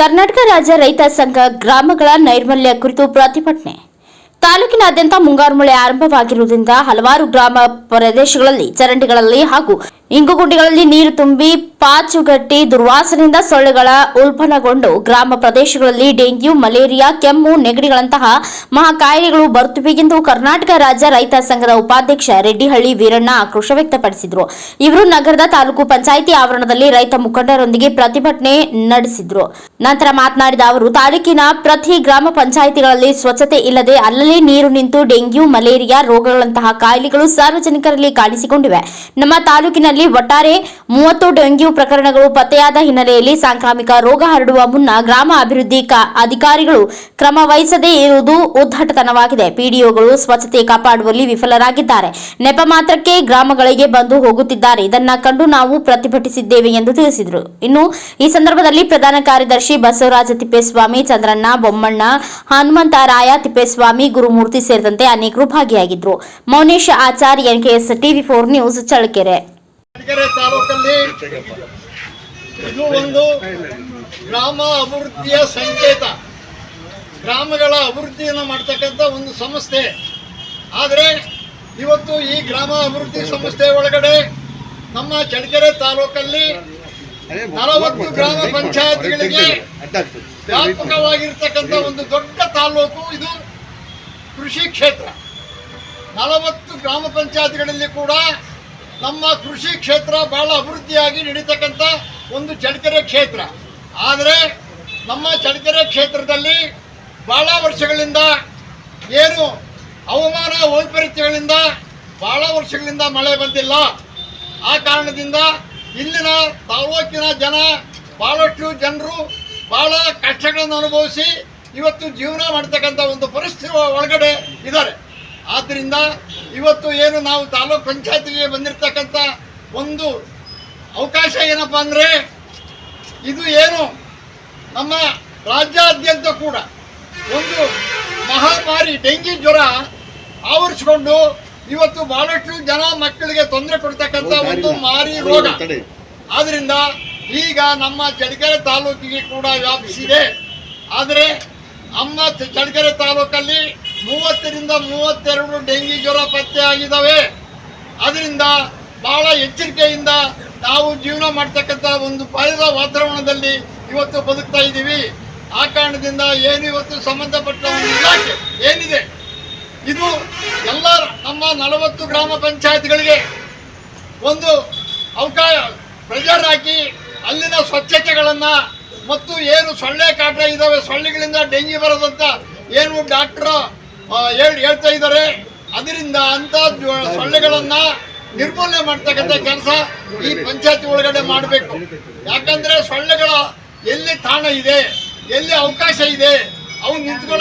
ಕರ್ನಾಟಕ ರಾಜ್ಯ ರೈತ ಸಂಘ ಗ್ರಾಮಗಳ ನೈರ್ಮಲ್ಯ ಕುರಿತು ಪ್ರತಿಭಟನೆ. ತಾಲೂಕಿನಾದ್ಯಂತ ಮುಂಗಾರು ಮಳೆ ಆರಂಭವಾಗಿರುವುದರಿಂದ ಹಲವಾರು ಗ್ರಾಮ ಪ್ರದೇಶಗಳಲ್ಲಿ ಚರಂಡಿಗಳಲ್ಲಿ ಹಾಗೂ ಇಂಗುಗುಂಡಿಗಳಲ್ಲಿ ನೀರು ತುಂಬಿ ಪಾಚುಗಟ್ಟಿ ದುರ್ವಾಸನೆಯಿಂದ ಸೊಳ್ಳೆಗಳ ಉಲ್ಬಣಗೊಂಡು ಗ್ರಾಮ ಪ್ರದೇಶಗಳಲ್ಲಿ ಡೆಂಗ್ಯೂ, ಮಲೇರಿಯಾ, ಕೆಮ್ಮು, ನೆಗಡಿಗಳಂತಹ ಮಹಾಕಾಯಿಲೆಗಳು ಬರುತ್ತಿವೆ ಎಂದು ಕರ್ನಾಟಕ ರಾಜ್ಯ ರೈತ ಸಂಘದ ಉಪಾಧ್ಯಕ್ಷ ರೆಡ್ಡಿಹಳ್ಳಿ ವೀರಣ್ಣ ಆಕ್ರೋಶ ವ್ಯಕ್ತಪಡಿಸಿದರು. ಇವರು ನಗರದ ತಾಲೂಕು ಪಂಚಾಯಿತಿ ಆವರಣದಲ್ಲಿ ರೈತ ಮುಖಂಡರೊಂದಿಗೆ ಪ್ರತಿಭಟನೆ ನಡೆಸಿದ್ರು. ನಂತರ ಮಾತನಾಡಿದ ಅವರು, ತಾಲೂಕಿನ ಪ್ರತಿ ಗ್ರಾಮ ಪಂಚಾಯಿತಿಗಳಲ್ಲಿ ಸ್ವಚ್ಛತೆ ಇಲ್ಲದೆ ಅಲ್ಲಲ್ಲಿ ನೀರು ನಿಂತು ಡೆಂಗ್ಯೂ, ಮಲೇರಿಯಾ ರೋಗಗಳಂತಹ ಕಾಯಿಲೆಗಳು ಸಾರ್ವಜನಿಕರಲ್ಲಿ ಕಾಣಿಸಿಕೊಂಡಿವೆ. ನಮ್ಮ ತಾಲೂಕಿನಲ್ಲಿ ಒಟ್ಟಾರೆ ಮೂವತ್ತು ಡೆಂಗ್ಯೂ ಪ್ರಕರಣಗಳು ಪತ್ತೆಯಾದ ಹಿನ್ನೆಲೆಯಲ್ಲಿ ಸಾಂಕ್ರಾಮಿಕ ರೋಗ ಹರಡುವ ಮುನ್ನ ಗ್ರಾಮ ಅಭಿವೃದ್ಧಿ ಅಧಿಕಾರಿಗಳು ಕ್ರಮ ವಹಿಸದೇ ಇರುವುದು ಉದ್ದಟತನವಾಗಿದೆ ಪಿಡಿಒಗಳು ಸ್ವಚ್ಛತೆ ಕಾಪಾಡುವಲ್ಲಿ ವಿಫಲರಾಗಿದ್ದಾರೆ. ನೆಪ ಮಾತ್ರಕ್ಕೆ ಗ್ರಾಮಗಳಿಗೆ ಬಂದು ಹೋಗುತ್ತಿದ್ದಾರೆ. ಇದನ್ನ ಕಂಡು ನಾವು ಪ್ರತಿಭಟಿಸಿದ್ದೇವೆ ಎಂದು ತಿಳಿಸಿದರು. ಇನ್ನು ಈ ಸಂದರ್ಭದಲ್ಲಿ ಪ್ರಧಾನ ಕಾರ್ಯದರ್ಶಿ ಬಸವರಾಜ ತಿಪ್ಪೇಸ್ವಾಮಿ, ಚಂದ್ರಣ್ಣ ಬೊಮ್ಮಣ್ಣ ಹನುಮಂತರಾಯ ತಿಪ್ಪೇಸ್ವಾಮಿ, ಗುರುಮೂರ್ತಿ ಸೇರಿದಂತೆ ಅನೇಕರು ಭಾಗಿಯಾಗಿದ್ದರು. Maunesh Achar NKS TV four news, Challakere. Challakere ತಾಲೂಕಲ್ಲಿ ಇದು ಒಂದು ಗ್ರಾಮ ಅಭಿವೃದ್ಧಿಯ ಸಂಕೇತ. ಗ್ರಾಮಗಳ ಅಭಿವೃದ್ಧಿಯನ್ನು ಮಾಡ್ತಕ್ಕಂಥ ಒಂದು ಸಂಸ್ಥೆ. ಆದರೆ ಇವತ್ತು ಈ ಗ್ರಾಮ ಅಭಿವೃದ್ಧಿ ಸಂಸ್ಥೆ ಒಳಗಡೆ ನಮ್ಮ ಚಳ್ಳಕೆರೆ ತಾಲೂಕಲ್ಲಿ ನಲವತ್ತು ಗ್ರಾಮ ಪಂಚಾಯತ್ಗಳಿಗೆ ವ್ಯಾಪಕವಾಗಿರ್ತಕ್ಕಂಥ ಒಂದು ದೊಡ್ಡ ತಾಲೂಕು ಇದು ಕೃಷಿ ಕ್ಷೇತ್ರ. ನಲವತ್ತು ಗ್ರಾಮ ಪಂಚಾಯತ್ಗಳಲ್ಲಿ ಕೂಡ ನಮ್ಮ ಕೃಷಿ ಕ್ಷೇತ್ರ ಬಹಳ ಅಭಿವೃದ್ಧಿಯಾಗಿ ನಡೀತಕ್ಕಂಥ ಒಂದು ಚಳ್ಳಕೆರೆ ಕ್ಷೇತ್ರ. ಆದರೆ ನಮ್ಮ ಚಳ್ಳಕೆರೆ ಕ್ಷೇತ್ರದಲ್ಲಿ ಬಹಳ ವರ್ಷಗಳಿಂದ ಏನು ಹವಾಮಾನ ವೈಪರೀತ್ಯಗಳಿಂದ ಬಹಳ ವರ್ಷಗಳಿಂದ ಮಳೆ ಬಂದಿಲ್ಲ. ಆ ಕಾರಣದಿಂದ ಇಲ್ಲಿನ ತಾಲೂಕಿನ ಜನ ಬಹಳಷ್ಟು ಜನರು ಬಹಳ ಕಷ್ಟಗಳನ್ನು ಅನುಭವಿಸಿ ಇವತ್ತು ಜೀವನ ಮಾಡ್ತಕ್ಕಂಥ ಒಂದು ಪರಿಸ್ಥಿತಿ ಒಳಗಡೆ ಇದ್ದಾರೆ. ಆದ್ದರಿಂದ ಇವತ್ತು ಏನು ನಾವು ತಾಲೂಕ್ ಪಂಚಾಯತಿಗೆ ಬಂದಿರತಕ್ಕಂಥ ಒಂದು ಅವಕಾಶ ಏನಪ್ಪ ಅಂದರೆ ಇದು ಏನು ನಮ್ಮ ರಾಜ್ಯಾದ್ಯಂತ ಕೂಡ ಒಂದು ಮಹಾಮಾರಿ ಡೆಂಗಿ ಜ್ವರ ಆವರಿಸಿಕೊಂಡು ಇವತ್ತು ಬಹಳಷ್ಟು ಜನ ಮಕ್ಕಳಿಗೆ ತೊಂದರೆ ಕೊಡ್ತಕ್ಕಂಥ ಒಂದು ಮಾರಿ ರೋಗ. ಆದ್ರಿಂದ ಈಗ ನಮ್ಮ ಚಳ್ಳಕೆರೆ ತಾಲೂಕಿಗೆ ಕೂಡ ವ್ಯಾಪಿಸಿದೆ. ಆದರೆ ನಮ್ಮ ಚಳ್ಳಕೆರೆ ತಾಲೂಕಲ್ಲಿ ಮೂವತ್ತರಿಂದ ಮೂವತ್ತೆರಡು ಡೆಂಗಿ ಜ್ವರ ಪತ್ತೆ ಆಗಿದ್ದಾವೆ ಅದರಿಂದ ಬಹಳ ಎಚ್ಚರಿಕೆಯಿಂದ ನಾವು ಜೀವನ ಮಾಡ್ತಕ್ಕಂಥ ಒಂದು ಭಯದ ವಾತಾವರಣದಲ್ಲಿ ಇವತ್ತು ಬದುಕ್ತಾ ಇದ್ದೀವಿ. ಆ ಕಾರಣದಿಂದ ಏನು ಇವತ್ತು ಸಂಬಂಧಪಟ್ಟ ಒಂದು ಇಲಾಖೆ ಏನಿದೆ, ಇದು ಎಲ್ಲ ನಮ್ಮ ನಲವತ್ತು ಗ್ರಾಮ ಪಂಚಾಯತ್ಗಳಿಗೆ ಒಂದು ಅವಕಾಶ ಪ್ರೆಜರ್ ಹಾಕಿ ಅಲ್ಲಿನ ಸ್ವಚ್ಛತೆಗಳನ್ನ ಮತ್ತು ಏನು ಸೊಳ್ಳೆ ಕಾಟ ಇದಾವೆ ಸೊಳ್ಳೆಗಳಿಂದ ಡೆಂಗಿ ಬರೋದಂತ ಏನು ಡಾಕ್ಟರ್ ಹೇಳಿ, ಹೇಳ್ತಾ ಇದ್ದಾರೆ. ಅದರಿಂದ ಅಂತ ಸೊಳ್ಳೆಗಳನ್ನ ನಿರ್ಮೂಲನೆ ಮಾಡ್ತಕ್ಕಂಥ ಕೆಲಸ ಈ ಪಂಚಾಯತ್ ಒಳಗಡೆ ಮಾಡಬೇಕು. ಯಾಕಂದ್ರೆ ಸೊಳ್ಳೆಗಳ ಎಲ್ಲಿ ತಾಣ ಇದೆ, ಎಲ್ಲಿ ಅವಕಾಶ ಇದೆ ಅವು ನಿಂತ್ಕೊಳ್ಳೋ